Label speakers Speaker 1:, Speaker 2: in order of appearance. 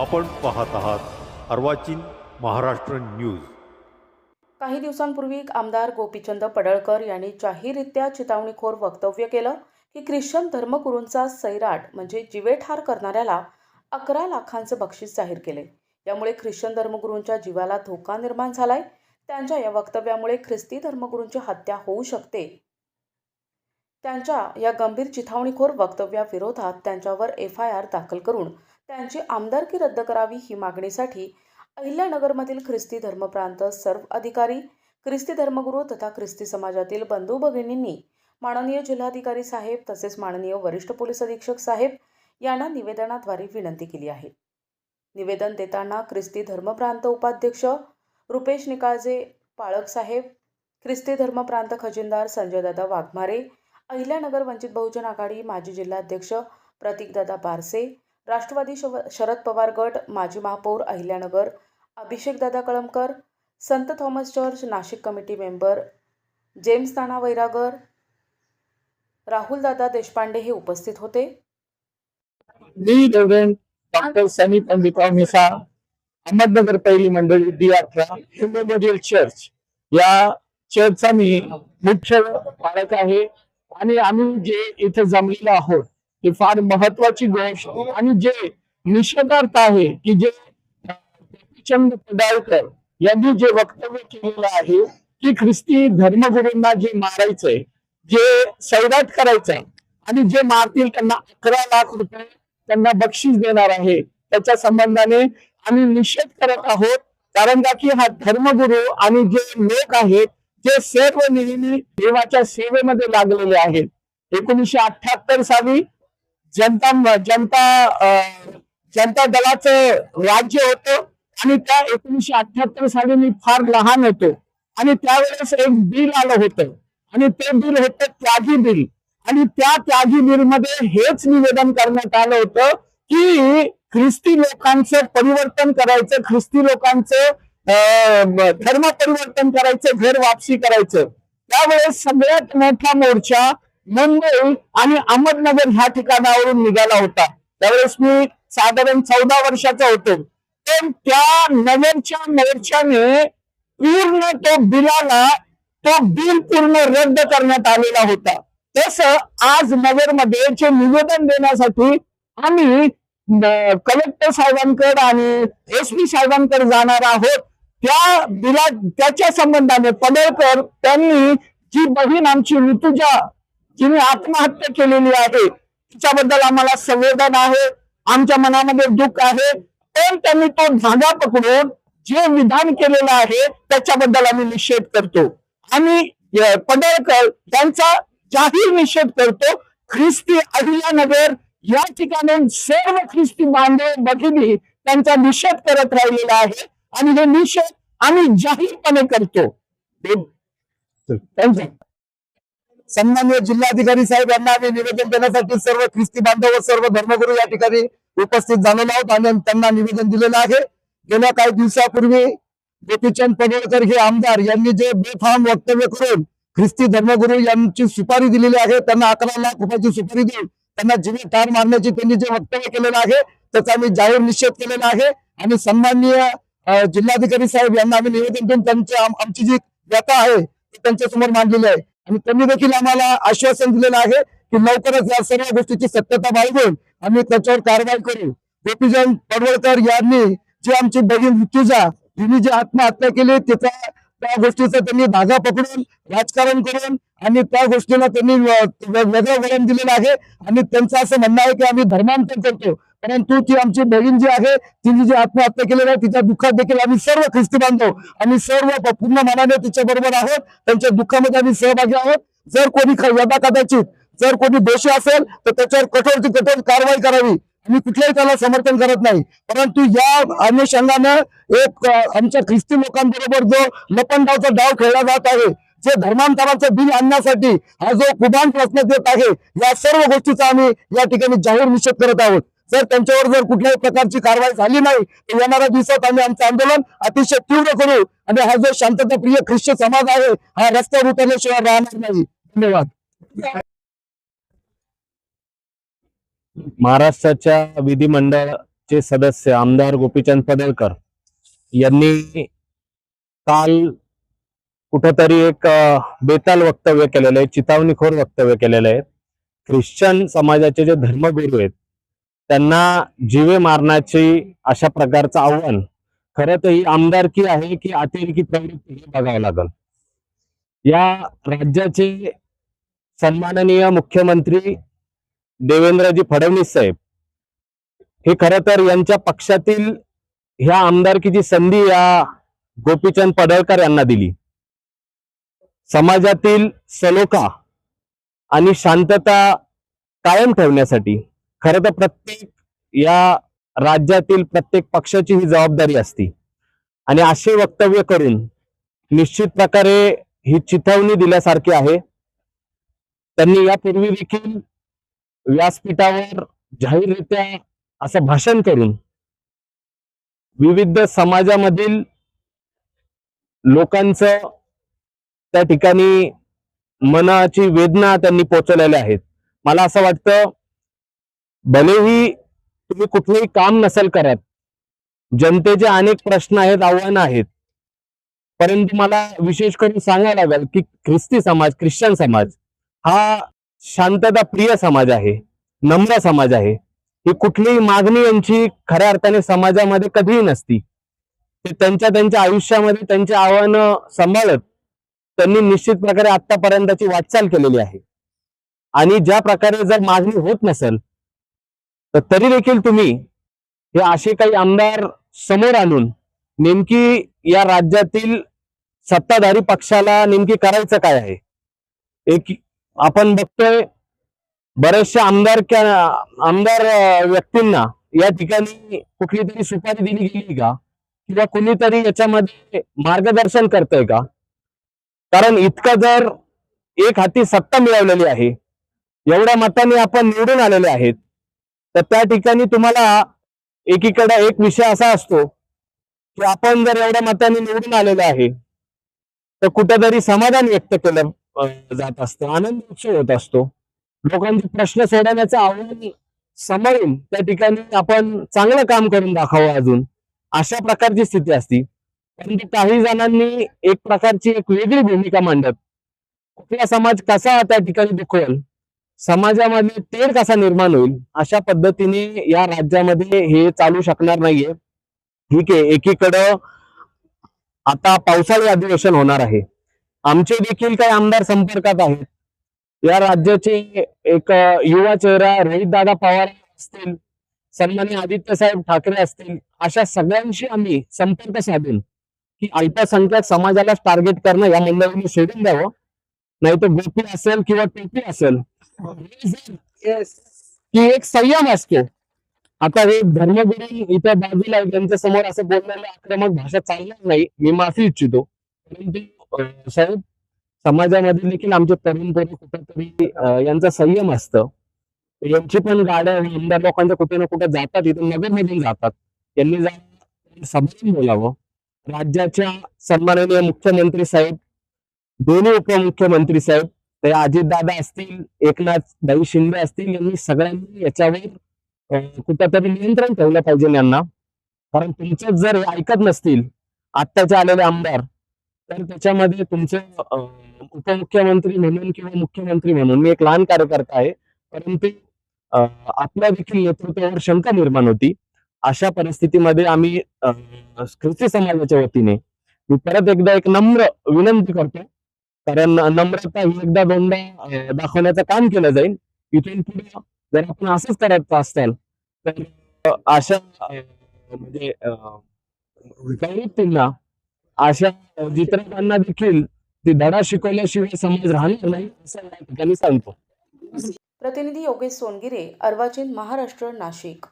Speaker 1: आपण पाहत आहात अर्वाचीन महाराष्ट्र न्यूज.
Speaker 2: काही दिवसांपूर्वी आमदार गोपीचंद पडळकर यांनी जाहीररित्या चितावणीखोर वक्तव्य केलं. की ख्रिश्चन धर्मगुरूंचा सैराट म्हणजे जिवेठार करणाऱ्याला अकरा लाखांचं बक्षीस जाहीर केले. यामुळे ख्रिश्चन धर्मगुरूंच्या जीवाला धोका निर्माण झालाय. त्यांच्या या वक्तव्यामुळे ख्रिस्ती धर्मगुरूंची हत्या होऊ शकते. त्यांच्या या गंभीर चिथावणीखोर वक्तव्याविरोधात त्यांच्यावर एफ आय आर दाखल करून त्यांची आमदारकी रद्द करावी ही मागणीसाठी अहिल्यानगरमधील ख्रिस्ती धर्मप्रांत सर्व अधिकारी ख्रिस्ती धर्मगुरू तथा ख्रिस्ती समाजातील बंधू भगिनींनी माननीय जिल्हाधिकारी साहेब तसेच माननीय वरिष्ठ पोलीस अधीक्षक साहेब यांना निवेदनाद्वारे विनंती केली आहे. निवेदन देताना ख्रिस्ती धर्मप्रांत उपाध्यक्ष रुपेश निकाळजे पाळक साहेब ख्रिस्ती धर्मप्रांत खजिनदार संजयदादा वाघमारे अहिल्यानगर वंचित बहुजन आघाडी माजी जिल्हाध्यक्ष प्रतीकदादा बारसे राष्ट्रवादी शव शरद पवार गट माजी महापौर अहिल्यानगर अभिषेकदादा कळमकर संत Thomas church Nashik committee member James ताना वैरागर राहुलदादा देशपांडे हे उपस्थित होते.
Speaker 3: मी रेव्हरेंड डॉक्टर सनी पंडितराव मिसा अहमदनगर पहिली मंडळी डी अठरा मेमोरियल चर्च या चर्चचा मी मुख्य पालक आहे. आणि आम्ही जे इथे जमलेलो आहोत ही फार महत्वाची गोष्ट. आणि जे निषेधार्थ आहे की जे चंद पडाळकर यांनी जे वक्तव्य केलेलं आहे की ख्रिस्ती धर्मगुरूंना जे मारायचंय जे सैराट करायचंय आणि जे मारतील त्यांना अकरा लाख रुपये त्यांना बक्षीस देणार आहे त्याच्या संबंधाने आम्ही निषेध करत आहोत. कारण का की हा धर्मगुरू आणि जे लोक आहेत जे सर्व नेहमी देवाच्या सेवेमध्ये लागलेले आहेत. एकोणीशे अठ्याहत्तर साली जनता जनता जनता दलाचं राज्य होतं आणि त्या एकोणीशे अठ्याहत्तर साली मी फार लहान होतो. आणि त्यावेळेस एक बिल आलं होतं. आणि ते बिल होतं त्यागी बिल. आणि त्या त्यागी बिलमध्ये हेच निवेदन करण्यात आलं होतं की ख्रिस्ती लोकांचं परिवर्तन करायचं ख्रिस्ती लोकांचं अं, धर्म परिवर्तन करायचं घर वापसी करायचं. त्यावेळेस सगळ्यात मोठा मोर्चा मुंबई आणि अहमदनगर ह्या ठिकाणावरून निघाला होता. त्यावेळेस मी साधारण चौदा वर्षाचा होतो. पण त्या नगरच्या मोर्चाने पूर्ण तो बिलाला तो बिल पूर्ण रद्द करण्यात आलेला होता. तसं आज नगरमध्ये जे निवेदन देण्यासाठी आम्ही कलेक्टर साहेबांकडे आणि एस पी साहेबांकडे जाणार आहोत. त्या बिला त्याच्या संबंधाने पडळकर त्यांनी जी बहीण आमची ऋतुजा जिने आत्महत्या केलेली आहे. तिच्याबद्दल आम्हाला संवेदन आहे. आमच्या मनामध्ये दुःख आहे. पण त्यांनी तो धागा पकडून जे विधान केलेलं आहे त्याच्याबद्दल आम्ही निषेध करतो. आणि पडळकर यांचा जाहीर निषेध करतो. ख्रिस्ती अहिल्यानगर या ठिकाणी सर्व ख्रिस्ती बांधव भगिनी त्यांचा निषेध करत राहिलेला आहे. आणि हे निषेध आम्ही जाहीरपणे करतो. थँक्यू सन्मान्य जिल्हाधिकारी साहेब यांना आम्ही निवेदन देण्यासाठी सर्व ख्रिस्ती बांधव व सर्व धर्मगुरू या ठिकाणी उपस्थित झालेलो आहोत आणि त्यांना निवेदन दिलेलं आहे. गेल्या काही दिवसापूर्वी गोपीचंद पडळकर हे आमदार यांनी जे बेफाम वक्तव्य करून ख्रिस्ती धर्मगुरू यांची सुपारी दिलेली आहे त्यांना अकरा लाख रुपयाची सुपारी देऊन त्यांना जीवे ठार मारण्याची त्यांनी जे वक्तव्य केलेलं आहे त्याचा आम्ही जाहीर निषेध केलेला आहे. आणि सन्माननीय जिल्हाधिकारी साहेब यांना आम्ही निवेदन देऊन त्यांची आमची जी व्यथा आहे ती त्यांच्यासमोर मांडलेली आहे. आणि त्यांनी देखील आम्हाला आश्वासन दिलेलं आहे की लवकरच या सर्व गोष्टीची सत्यता बाळगून आम्ही त्याच्यावर कारवाई करू. गोपीचंद पडवळकर यांनी जी आमची बहीण मृत्यूजा हिने जी आत्महत्या केली त्याचा त्या गोष्टीचा त्यांनी धागा पकडून राजकारण करून आणि त्या गोष्टीला त्यांनी वेगळं वळण दिलेलं आहे. आणि त्यांचं असं म्हणणं आहे की आम्ही धर्मांतर करतो. परंतु ती आमची बहीण जी आहे तिने जी आत्महत्या केलेली आहे तिच्या दुःखात देखील आम्ही सर्व ख्रिस्ती बांधव आम्ही सर्व प- पूर्ण मनाने तिच्या बरोबर आहोत. त्यांच्या दुःखामध्ये आम्ही सहभागी आहोत. जर कोणी यदा कदाचित जर कोणी दोषी असेल तर त्याच्यावर कठोर ती कठोर कारवाई करावी. मी कुठल्याही त्याला समर्थन करत नाही. परंतु या अनुषंगानं एक आमच्या ख्रिस्ती लोकांबरोबर जो लपनडावचा डाव खेळला जात आहे जे धर्मांतराचं बिल आणण्यासाठी हा जो कुबान प्रश्न देत आहे या सर्व गोष्टीचा आम्ही या ठिकाणी जाहीर निषेध करत आहोत. जर त्यांच्यावर जर कुठल्याही प्रकारची कारवाई झाली नाही तर येणाऱ्या दिवसात आम्ही आमचं आंदोलन अतिशय तीव्र करू आणि हा जो शांतताप्रिय ख्रिश्चन समाज आहे हा रस्त्यावर उतरल्याशिवाय राहणार नाही. धन्यवाद.
Speaker 4: महाराष्ट्राच्या विधिमंडळाचे सदस्य आमदार गोपीचंद पडळकर यांनी काल कुठंतरी एक बेताल वक्तव्य केलेलं आहे चितावणीखोर वक्तव्य केलेलं आहे. ख्रिश्चन समाजाचे जे धर्मगुरू आहेत त्यांना जीवे मारण्याची अशा प्रकारचं आव्हान. खरं तर ही आमदारकी आहे की अतिरेकी प्रवृत्ती हे बघावं लागल. या राज्याचे सन्माननीय मुख्यमंत्री देवेंद्रजी फडणवीस साहेब हे खरं तर यांच्या पक्षातील ह्या आमदारकीची संधी या गोपीचंद पडळकर यांना दिली. समाजातील सलोखा आणि शांतता कायम ठेवण्यासाठी खर तर प्रत्येक या राज्यातील प्रत्येक पक्षाची ही जबाबदारी असती. आणि असे वक्तव्य करून निश्चित प्रकारे ही चिथावणी दिल्यासारखी आहे. त्यांनी यापूर्वी देखील व्यासपीठावर जाहीररित्या असं भाषण करून विविध समाजामधील लोकांचं त्या ठिकाणी मनाची वेदना त्यांनी पोचवलेल्या आहेत. मला असं वाटतं भलेही तुम्ही कुठलंही काम नसेल करत जनतेचे अनेक प्रश्न आहेत आव्हानं आहेत. परंतु मला विशेष करून सांगायला लागेल की ख्रिस्ती समाज ख्रिश्चन समाज हा शांतता प्रिय समाज आहे नम्र समाज आहे. ही कुठलीही मागणी यांची खऱ्या अर्थाने समाजामध्ये कधीही नसती. ते त्यांच्या त्यांच्या आयुष्यामध्ये त्यांची आव्हानं सांभाळत त्यांनी निश्चित प्रकारे आतापर्यंतची वाटचाल केलेली आहे. आणि ज्या प्रकारे जर मागणी होत नसेल तर तरी देखील तुम्ही हे असे काही आमदार समोर आणून नेमकी या राज्यातील सत्ताधारी पक्षाला नेमकी करायचं काय आहे? एक आपण बघतोय बऱ्याचशा आमदार आमदार व्यक्तींना या ठिकाणी कुठली तरी सुपारी दिली गेली का? किंवा कुणीतरी याच्यामध्ये मार्गदर्शन करतंय का? कारण इतकं जर एक हाती सत्ता मिळवलेली आहे एवढ्या मताने आपण निवडून आलेले आहेत तर त्या ठिकाणी तुम्हाला एकीकडे एक विषय असा असतो की आपण जर एवढ्या मताने निवडून आलेलो आहे तर कुठेतरी समाधान व्यक्त केलं जात असतं आनंद उत्सव होत असतो. लोकांचे प्रश्न सोडवण्याचं आव्हान समोरून त्या ठिकाणी आपण चांगलं काम करून दाखवावं अजून अशा प्रकारची स्थिती असती. परंतु काही जणांनी एक प्रकारची एक वेगळी भूमिका मांडत कुठला समाज कसा त्या ठिकाणी दुखवेल समाजामध्ये तेढ कसा निर्माण होईल अशा पद्धतीने या राज्यामध्ये हे चालू शकणार नाहीये. ठीक आहे एकीकडं आता पावसाळी अधिवेशन होणार आहे. आमचे देखील काही आमदार संपर्कात आहेत. या राज्याचे एक युवा चेहरा रोहित दादा पवार असतील सन्मान्य आदित्य साहेब ठाकरे असतील अशा सगळ्यांशी आम्ही संपर्क साधून की अल्पसंख्याक समाजाला टार्गेट करणं या मंडळींनी सोडून द्यावं. नाही तर गोपी असेल किंवा टोपी असेल की एक संयम असतो. आता हे धर्मगुरू इथं बाजूला त्यांच्यासमोर असं बोललेलं आक्रमक भाषा चालणार नाही मी माफी इच्छितो. परंतु साहेब समाजामध्ये देखील आमचे तरुण तरी कुठेतरी यांचा संयम असतं. यांची पण गाड्या आमदार लोकांच्या कुठे ना कुठे जातात इथून नगरमधून जातात. यांनी जाऊन बोलावं. राज्याच्या सन्माननीय मुख्यमंत्री साहेब दोन्ही उपमुख्यमंत्री साहेब ते अजितदादा असतील एकनाथ भाई शिंदे असतील यांनी सगळ्यांनी याच्यावर कुठेतरी नियंत्रण ठेवलं पाहिजे यांना. कारण तुमचे जर ऐकत नसतील आत्ताचे आलेले आमदार तर त्याच्यामध्ये तुमचे उपमुख्यमंत्री म्हणून किंवा मुख्यमंत्री म्हणून मी एक लहान कार्यकर्ता आहे परंतु आपल्या देखील नेतृत्वावर शंका निर्माण होती. अशा परिस्थितीमध्ये आम्ही ख्रिस्ती समाजाच्या वतीने मी परत एकदा एक नम्र विनंती करतो. कारण नम्रता ही एकदा दोनदा दाखवण्याचं काम केलं जाईल. इथून पुढे जर आपण असंच करायचं असेल तर अशा म्हणजे प्रवृत्तींना अशा चित्रकांना देखील ती धडा शिकवल्याशिवाय समाज राहणार नाही असं या ठिकाणी सांगतो.
Speaker 2: प्रतिनिधी योगेश सोनगिरे अर्वाचीन महाराष्ट्र नाशिक.